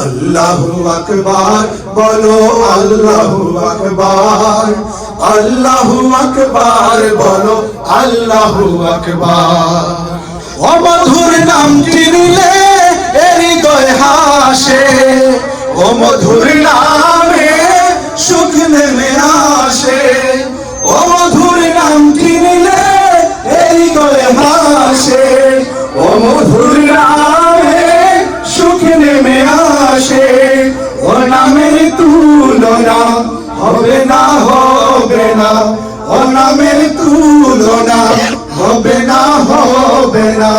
আল্লাহু আকবার, বলো আল্লাহু আকবার আল্লাহু আকবার, বলো আল্লাহু আকবার। অমধুর নাম চিনিলে হৃদয় হাসে ও মধুর নামে সুখ নেমে আসে। ও মধুর নাম চিনিলে হৃদয় হাসে তুলনা হবে না হবে না। ও নামের তুলনা হবে না হবে না।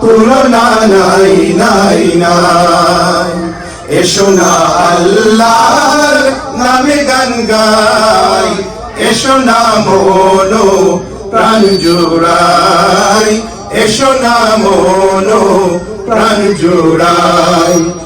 তুলনা নাই নাই নাই। এসো না আল্লাহর নামে গান গাই। এসো না মনো প্রাণ জোড়াই। এসো না মনো প্রাণ জোড়াই।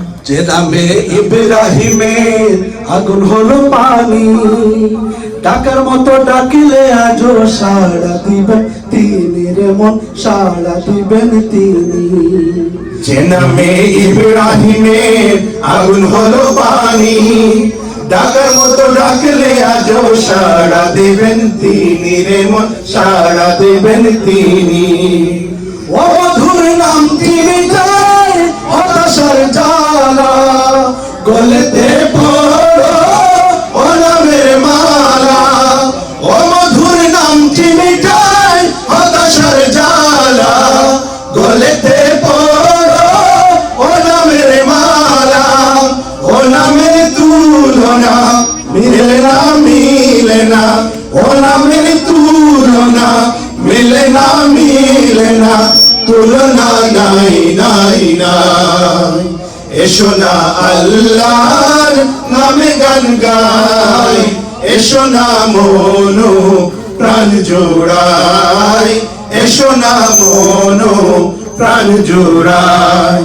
যে নামে আগুন হলো পানি। ডাকার মতো ডাকিলে সাড়া দিবেন তিনি রে মন, সাড়া দিবেন তিনি। যে নামে আগুন হলো পানি। ডাকার মতো ডাকলে আজও সাড়া দেবেন তিনি রে মন, সাড়া দেবেন তিনি। ও মধুর গলেতে পড়ো ও নামের মালা। ও মধুর নাম তিনি যায় হতাশার জ্বালা। গলেতে পড়ো ও নামের মালা। ও নামের তুলনা মিলে না মিলে না। ও নামের তুলনা মিলে না, মিলে তুলনা নাই এসো না আল্লাহর নামে গান গাই এসো না মনো প্রাণ জোড়াই এসো না মনো প্রাণ জোড়াই।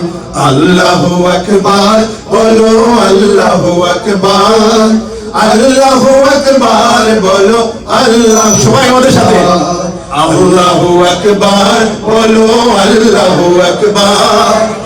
আল্লাহু আকবার, বলো আল্লাহু আকবার আল্লাহু আকবার, বলো আল্লাহ সবাই আমাদের সাথে। আল্লাহু আকবার, বলো আল্লাহু আকবার।